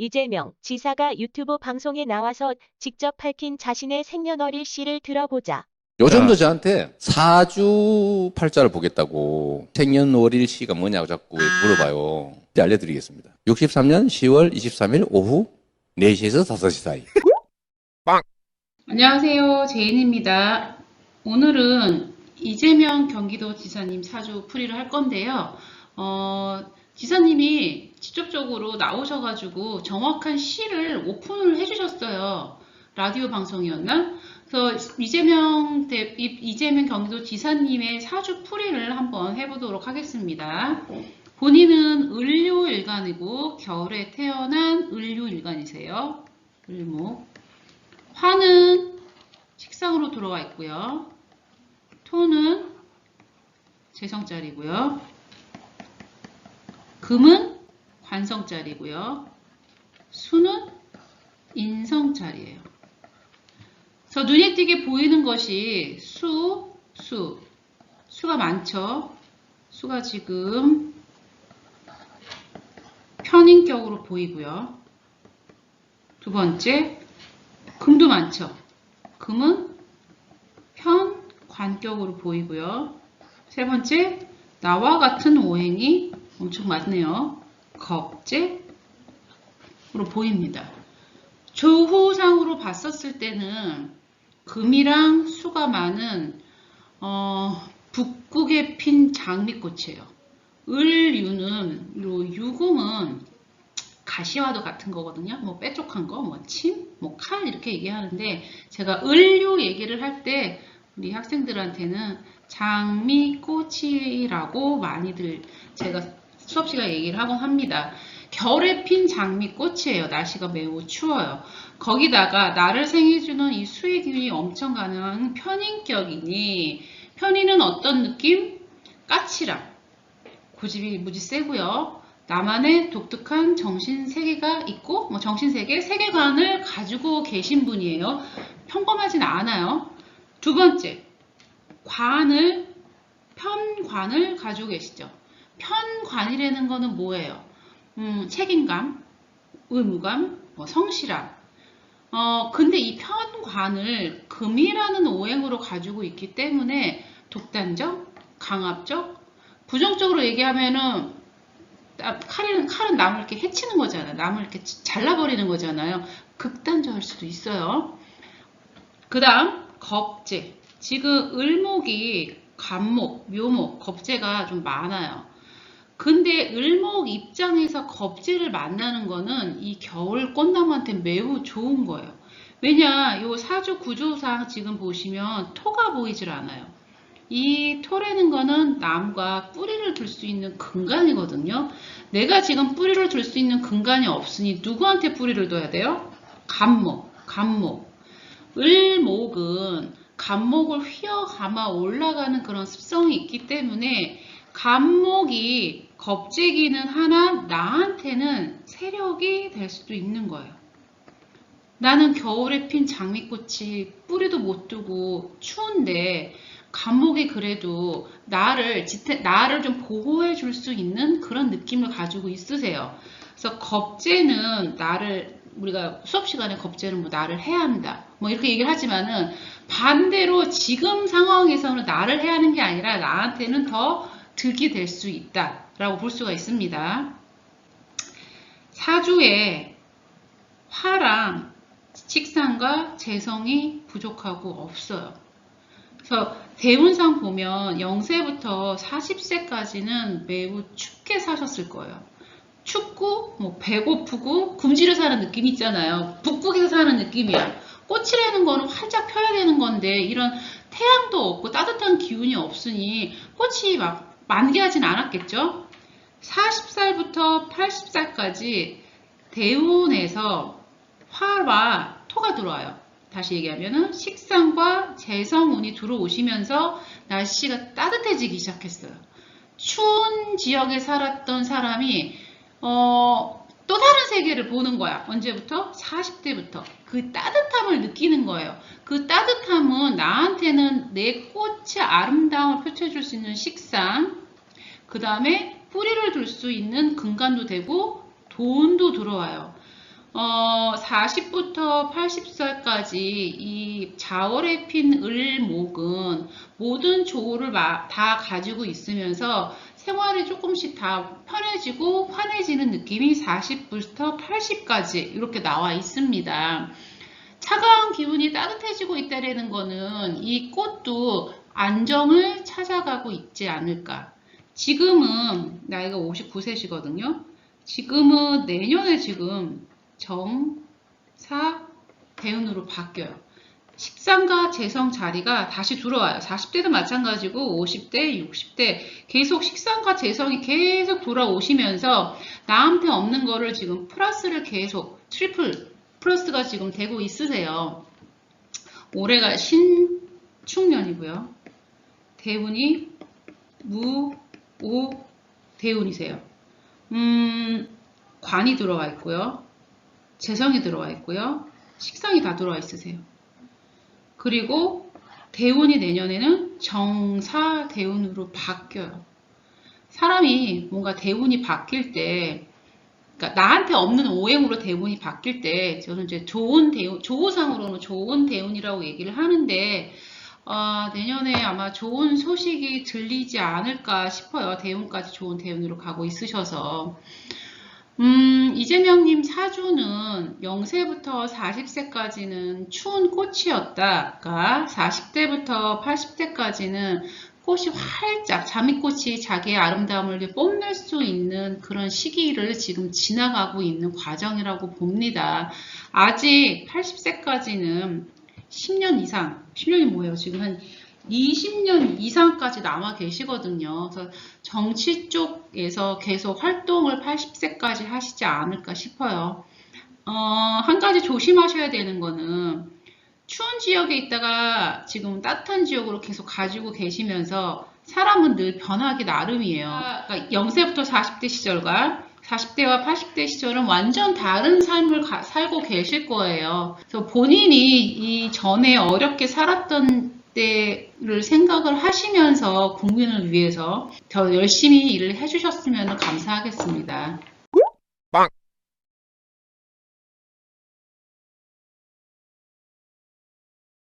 이재명 지사가 유튜브 방송에 나와서 직접 밝힌 자신의 생년월일 시를 들어보자. 요즘도 저한테 사주 팔자를 보겠다고 생년월일 시가 뭐냐고 자꾸 물어봐요. 이제 알려드리겠습니다. 63년 10월 23일 오후 4시에서 5시 사이. 안녕하세요. 제인입니다. 오늘은 이재명 경기도지사님 사주 풀이를 할 건데요. 어, 지사님이 직접적으로 나오셔가지고 정확한 시를 오픈을 해주셨어요. 라디오 방송이었나? 그래서 이재명 대, 이- 이재명 경기도 지사님의 사주 풀이를 한번 해보도록 하겠습니다. 본인은 을료일간이고 겨울에 태어난 을료일간이세요. 을목. 화는 식상으로 들어와 있고요. 토는 재성자리고요. 금은 관성자리고요. 수는 인성자리예요. 그래서 눈에 띄게 보이는 것이 수, 수. 수가 많죠. 수가 지금 편인격으로 보이고요. 두 번째, 금도 많죠. 금은 편관격으로 보이고요. 세 번째, 나와 같은 오행이 엄청 많네요. 겁재로 보입니다. 조후상으로 봤었을 때는 금이랑 수가 많은 어, 북극에 핀 장미꽃이에요. 을유는 요 유금은 가시와도 같은 거거든요. 뭐 빼쪽한 거, 뭐 침, 뭐 칼 이렇게 얘기하는데 제가 을류 얘기를 할 때 우리 학생들한테는 장미꽃이라고 많이들 제가 수업 시간에 얘기를 하곤 합니다. 겨울에 핀 장미꽃이에요. 날씨가 매우 추워요. 거기다가 나를 생해주는 이 수의 기운이 엄청 강한 편인격이니 편인은 어떤 느낌? 까칠함. 고집이 무지 세고요. 나만의 독특한 정신 세계가 있고 뭐 정신 세계, 세계관을 가지고 계신 분이에요. 평범하진 않아요. 두 번째, 관을 편관을 가지고 계시죠. 편관이라는 거는 뭐예요? 음, 책임감, 의무감, 뭐 성실함. 어, 근데 이 편관을 금이라는 오행으로 가지고 있기 때문에 독단적, 강압적, 부정적으로 얘기하면은 나- 칼은, 칼은 남을 이렇게 해치는 거잖아요. 남을 이렇게 잘라버리는 거잖아요. 극단적일 수도 있어요. 그 다음, 겁재. 지금 을목이 간목, 묘목, 겁재가 좀 많아요. 근데 을목 입장에서 겁재를 만나는 거는 이 겨울 꽃나무한테 매우 좋은 거예요. 왜냐, 요 사주 구조상 지금 보시면 토가 보이질 않아요. 이 토라는 거는 나무가 뿌리를 둘 수 있는 근간이거든요. 내가 지금 뿌리를 둘 수 있는 근간이 없으니 누구한테 뿌리를 둬야 돼요? 간목, 간목. 을목은 간목을 휘어감아 올라가는 그런 습성이 있기 때문에 간목이 겁재기는 하나 나한테는 세력이 될 수도 있는 거예요. 나는 겨울에 핀 장미꽃이 뿌리도 못 두고 추운데 감목이 그래도 나를 지태, 나를 좀 보호해 줄 수 있는 그런 느낌을 가지고 있으세요. 그래서 겁재는 나를 우리가 수업 시간에 겁재는 뭐 나를 해야 한다. 뭐 이렇게 얘기를 하지만은 반대로 지금 상황에서는 나를 해야 하는 게 아니라 나한테는 더 득이 될 수 있다 라고 볼 수가 있습니다. 사주에 화랑 식상과 재성이 부족하고 없어요. 그래서 대운상 보면 0세부터 40세까지는 매우 춥게 사셨을 거예요. 춥고 뭐 배고프고 굶주려 사는 느낌 있잖아요. 북극에서 사는 느낌이야. 꽃이라는 거는 활짝 펴야 되는 건데 이런 태양도 없고 따뜻한 기운이 없으니 꽃이 막 만개하진 않았겠죠. 40살부터 80살까지 대운에서 화와 토가 들어와요. 다시 얘기하면은 식상과 재성운이 들어오시면서 날씨가 따뜻해지기 시작했어요. 추운 지역에 살았던 사람이 어, 또 다른 세계를 보는 거야. 언제부터? 40대부터. 그 따뜻함을 느끼는 거예요. 그 따뜻함은 나한테는 내 꽃의 아름다움을 펼쳐줄 수 있는 식상, 그 다음에 뿌리를 둘 수 있는 근간도 되고 돈도 들어와요. 어, 40부터 80살까지 이 자월에 핀 을목은 모든 조를 마- 다 가지고 있으면서 생활이 조금씩 다 편해지고 환해지는 느낌이 40부터 80까지 이렇게 나와 있습니다. 차가운 기운이 따뜻해지고 있다라는 거는 이 꽃도 안정을 찾아가고 있지 않을까. 지금은 나이가 59세시거든요. 지금은 내년에 지금 정, 사, 대운으로 바뀌어요. 식상과 재성 자리가 다시 들어와요. 40대도 마찬가지고 50대, 60대 계속 식상과 재성이 계속 돌아오시면서 나한테 없는 거를 지금 플러스를 계속 트리플 플러스가 지금 되고 있으세요. 올해가 신축년이고요. 대운이 무, 오, 대운이세요. 음, 관이 들어와 있고요. 재성이 들어와 있고요. 식상이 다 들어와 있으세요. 그리고 대운이 내년에는 정사 대운으로 바뀌어요. 사람이 뭔가 대운이 바뀔 때, 그러니까 나한테 없는 오행으로 대운이 바뀔 때, 저는 이제 좋은 대운, 조호상으로는 좋은 대운이라고 얘기를 하는데, 아, 내년에 아마 좋은 소식이 들리지 않을까 싶어요. 대운까지 좋은 대운으로 가고 있으셔서. 음, 이재명님 사주는 0세부터 40세까지는 추운 꽃이었다가 40대부터 80대까지는 꽃이 활짝 자미꽃이 자기의 아름다움을 뽐낼 수 있는 그런 시기를 지금 지나가고 있는 과정이라고 봅니다. 아직 80세까지는 10년 이상, 10년이 뭐예요? 지금 한 20년 이상까지 남아 계시거든요. 그래서 정치 쪽에서 계속 활동을 80세까지 하시지 않을까 싶어요. 어, 한 가지 조심하셔야 되는 거는 추운 지역에 있다가 지금 따뜻한 지역으로 계속 가지고 계시면서 사람은 늘 변하기 나름이에요. 그러니까 0세부터 40대 시절과 40대와 80대 시절은 완전 다른 삶을 가- 살고 계실 거예요. 그래서 본인이 이 전에 어렵게 살았던 때를 생각을 하시면서 국민을 위해서 더 열심히 일을 해주셨으면 감사하겠습니다.